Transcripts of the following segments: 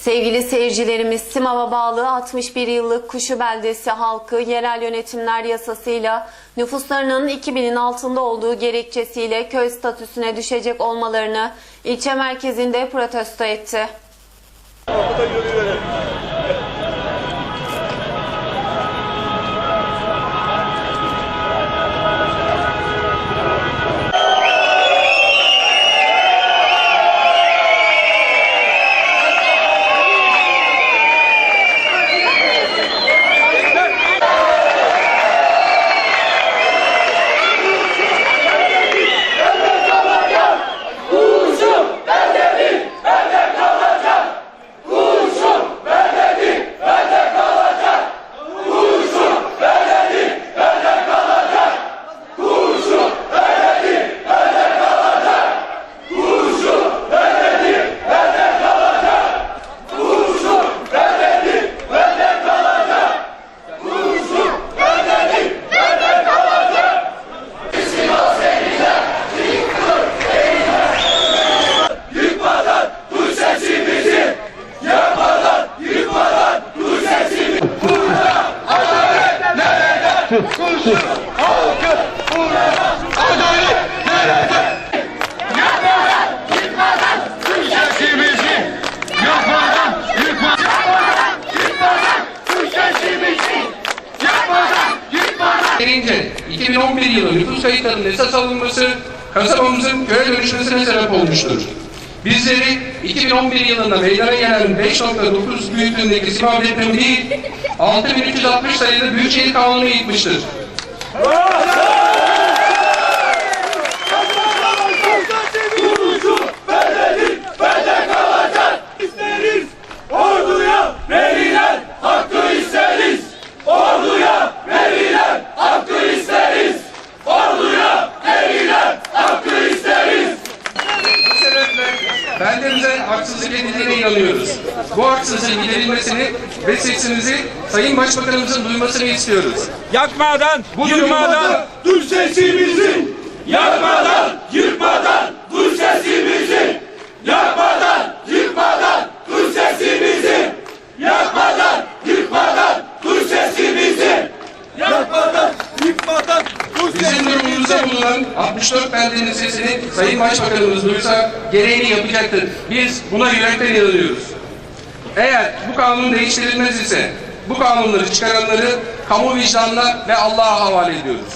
Sevgili seyircilerimiz, Simav'a bağlı 61 yıllık Kuşu Beldesi halkı yerel yönetimler yasasıyla nüfuslarının 2000'in altında olduğu gerekçesiyle köy statüsüne düşecek olmalarını ilçe merkezinde protesto etti. Sesimizi yapmadan yıkmadan yıkmadan bu sesimizi yapmadan yıkmadan gelince 2011 yılı nüfus kayıtlarının esas alınması kasabamızın köye dönüşmesine sebep olmuştur. Bizleri 2011 yılında meydana gelen 5.9 büyüklüğündeki Simav depremi değil, 6360 sayılı Büyükşehir Kanunu yıkmıştır. Edildiğine inanıyoruz. Bu haksızlığın giderilmesini ve sesimizi Sayın Başbakanımızın duymasını istiyoruz. yakmadan, Bu yırmadan, durumda Dur sesimizi yakmadan, yıkmadan, dur sesimizi yakmadan, yıkmadan, dur sesimizi yakmadan, yıkmadan, dur sesimizi yakmadan, yıkmadan, Bizim durumumuzda bulunan 64 beldenin sesini Sayın Başbakanımız duysa gereğini yapacaktır. Biz buna yürekten inanıyoruz. Eğer bu kanun değiştirilmez ise bu kanunları çıkaranları kamu vicdanına ve Allah'a havale ediyoruz.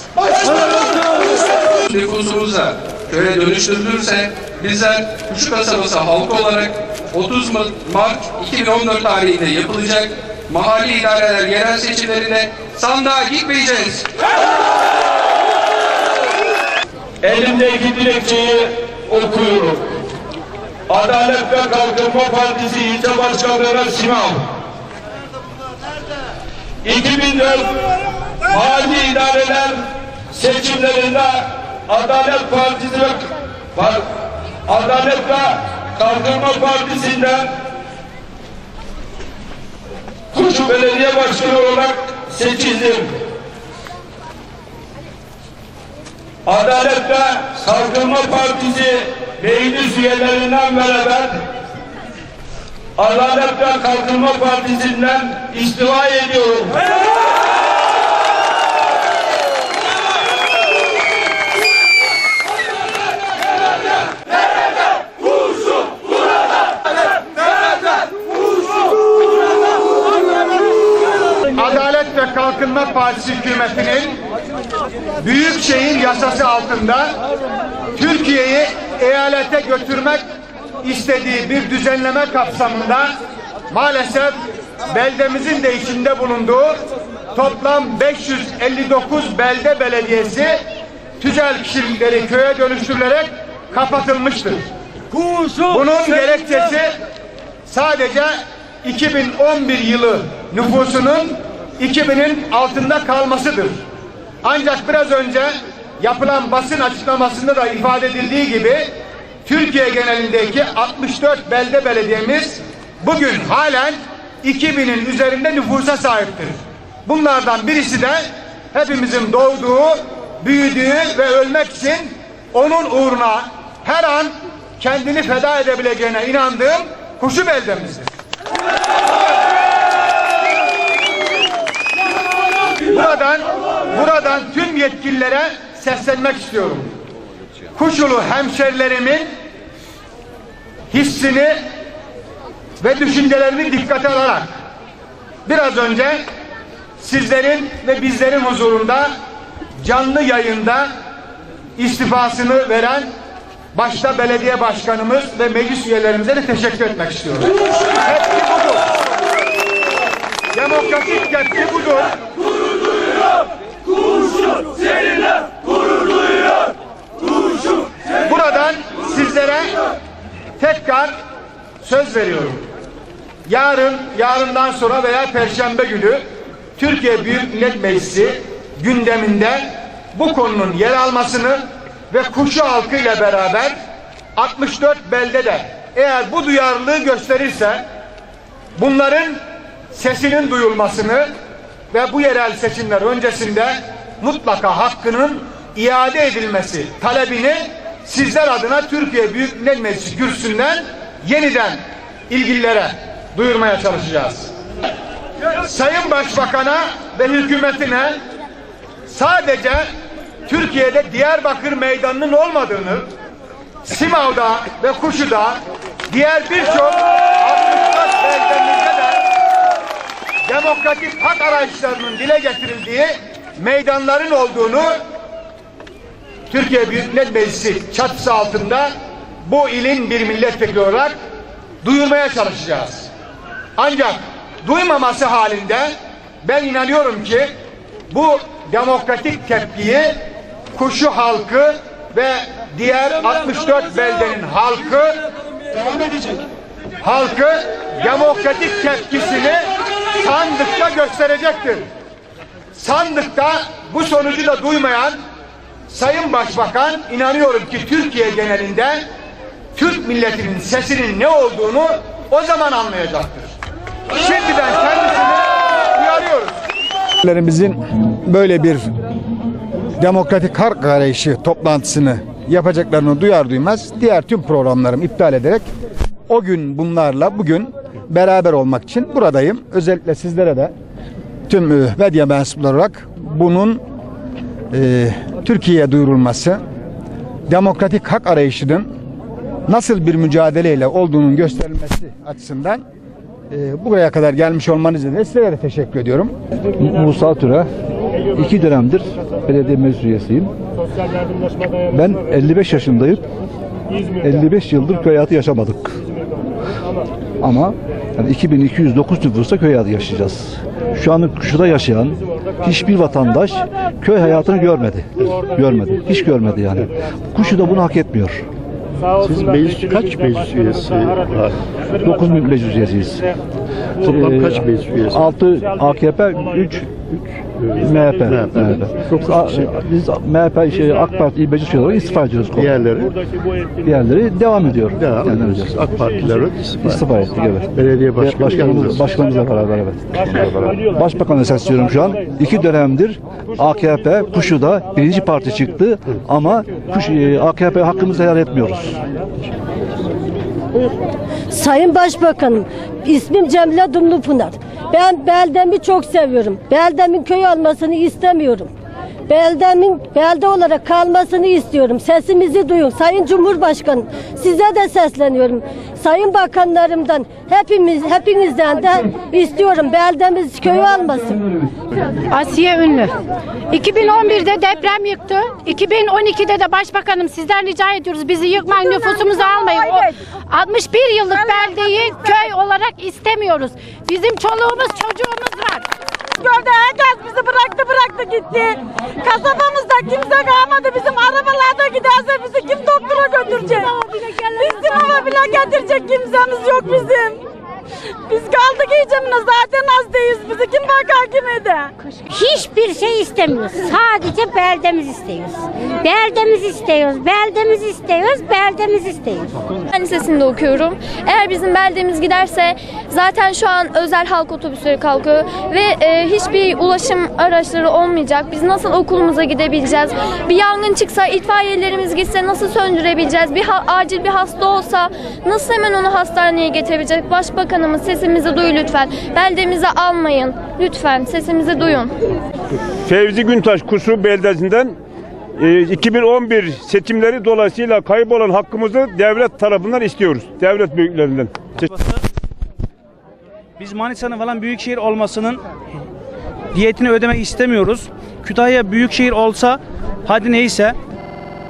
Nüfusumuzda köye dönüştürülürse bizler küçük kasabası halkı olarak 30 Mart 2014 tarihinde yapılacak mahalli idareler yerel seçimlerine sandığa gitmeyeceğiz. Elimdeki dilekçeyi okuyorum. Adalet ve Kalkınma Partisi İlçe Başkanı Simav. 2004 mahalli idareler seçimlerinde Adalet Partisi ve Adalet ve Kalkınma Partisi'nden Kuşu Belediye Başkanı olarak seçildim. Adalet ve Kalkınma Partisi meclis üyelerinden beraber Adalet ve Kalkınma Partisi'nden istifa ediyorum. Adalet ve Kalkınma Partisi hükümetinin Büyükşehir yasası altında Türkiye'yi eyalete götürmek istediği bir düzenleme kapsamında maalesef beldemizin de içinde bulunduğu toplam 559 belde belediyesi tüzel kişilikleri köye dönüştürülerek kapatılmıştır. Bunun gerekçesi sadece 2011 yılı nüfusunun 2000'in altında kalmasıdır. Ancak biraz önce yapılan basın açıklamasında da ifade edildiği gibi Türkiye genelindeki 64 belde belediyemiz bugün halen 2000'in üzerinde nüfusa sahiptir. Bunlardan birisi de hepimizin doğduğu, büyüdüğü ve ölmek için onun uğruna her an kendini feda edebileceğine inandığım kuşu beldemizdir. Buradan tüm yetkililere seslenmek istiyorum. Kuşulu hemşerilerimin hissini ve düşüncelerini dikkate alarak biraz önce sizlerin ve bizlerin huzurunda canlı yayında istifasını veren başta belediye başkanımız ve meclis üyelerimize de teşekkür etmek istiyorum. Tepki budur. Demokratik tepki budur. Buradan sizlere tekrar söz veriyorum. Yarın, yarından sonra veya Perşembe günü Türkiye Büyük Millet Meclisi gündeminde bu konunun yer almasını ve kuşu halkı ile beraber 64 beldede eğer bu duyarlılığı gösterirse bunların sesinin duyulmasını ve bu yerel seçimler öncesinde mutlaka hakkının iade edilmesi talebini sizler adına Türkiye Büyük Millet Meclisi kürsüsünden yeniden ilgililere duyurmaya çalışacağız. Sayın Başbakan'a ve hükümetine sadece Türkiye'de Diyarbakır meydanının olmadığını, Simav'da ve Kuşu'da diğer birçok 64 beldemizde de demokratik hak arayışlarının dile getirildiği meydanların olduğunu Türkiye Büyük Millet Meclisi çatısı altında bu ilin bir milletvekili olarak duyurmaya çalışacağız. Ancak duymaması halinde ben inanıyorum ki bu demokratik tepkiyi Kuşu halkı ve diğer 64 beldenin halkı halkı demokratik tepkisini sandıkta gösterecektir. Sandıkta bu sonucu da duymayan Sayın Başbakan inanıyorum ki Türkiye genelinde Türk milletinin sesinin ne olduğunu o zaman anlayacaktır. Şimdiden kendisini uyarıyoruz. Böyle bir demokratik hak arayışı toplantısını yapacaklarını duyar duymaz diğer tüm programlarımı iptal ederek o gün bunlarla bugün beraber olmak için buradayım. Özellikle sizlere de tüm e, medya mensupları olarak bunun e, Türkiye'ye duyurulması demokratik hak arayışının nasıl bir mücadeleyle olduğunun gösterilmesi açısından e, buraya kadar gelmiş olmanız için sizlere de teşekkür ediyorum. Musa Türe. iki dönemdir belediye meclis üyesiyim. Ben 55 yaşındayım. 55 yıldır köy hayatı yaşamadık. Ama yani 2209 nüfusta köy hayatı yaşayacağız. Şu an şurada yaşayan hiçbir vatandaş köy hayatını görmedi. Görmedi. Hiç görmedi yani. Kuşu da bunu hak etmiyor. Siz meclis, kaç meclis üyesi var? 9 meclis üyesiyiz. Toplam kaç meclis üyesi? 6 AKP, 3 MHP. MHP. Dokuz A- kişi. Biz MHP şey, AK Parti meclis üyeleri olarak istifa ediyoruz. Diğerleri Diğerleri devam ediyor. devam Yani ediyoruz. AK Partiler istifa. İstifa ettik evet. Belediye başkanı Başkanımız, başkanımızla beraber evet. Başbakan'a sesleniyorum şu an. İki dönemdir AKP Kuşu'da birinci parti çıktı ama Kuş, e, AKP hakkımızı helal etmiyoruz. Sayın Başbakanım, ismim Cemile Dumlupınar. Ben beldemi çok seviyorum. Beldemin köy olmasını istemiyorum. Beldemin belde olarak kalmasını istiyorum. Sesimizi duyun. Sayın Cumhurbaşkanım, size de sesleniyorum. Sayın bakanlarımdan, hepimiz, hepinizden de istiyorum. Beldemiz köy olmasın. Asiye Ünlü. 2011'de deprem yıktı. 2012'de de başbakanım sizden rica ediyoruz bizi yıkmayın nüfusumuzu almayın. O 61 yıllık beldeyi köy olarak istemiyoruz. Bizim çoluğumuz çocuğumuz var. Gördü herkes bizi bıraktı bıraktı gitti. Kasabamızda kimse kalmadı. Bizim arabalarda giderse bizi kim doktora götürecek? Sınava bile getirecek kimsemiz yok bizim. Biz kaldık iyicemine zaten hastayız. Bizi kim bakar kim eder? Hiçbir şey istemiyoruz. Sadece beldemiz istiyoruz. Beldemiz istiyoruz. Beldemiz istiyoruz. Beldemiz istiyoruz. Ben lisesinde okuyorum. Eğer bizim beldemiz giderse zaten şu an özel halk otobüsleri kalkıyor ve e, hiçbir ulaşım araçları olmayacak. Biz nasıl okulumuza gidebileceğiz? Bir yangın çıksa itfaiyelerimiz gitse nasıl söndürebileceğiz? Bir acil bir hasta olsa nasıl hemen onu hastaneye getirebilecek? Başbakanımız sesimizi duy lütfen. Beldemizi almayın. Lütfen sesimizi duyun. Fevzi Güntaş Kusu beldesinden e, 2011 seçimleri dolayısıyla kaybolan hakkımızı devlet tarafından istiyoruz. Devlet büyüklerinden. Biz Manisa'nın falan büyükşehir olmasının diyetini ödemek istemiyoruz. Kütahya büyükşehir olsa hadi neyse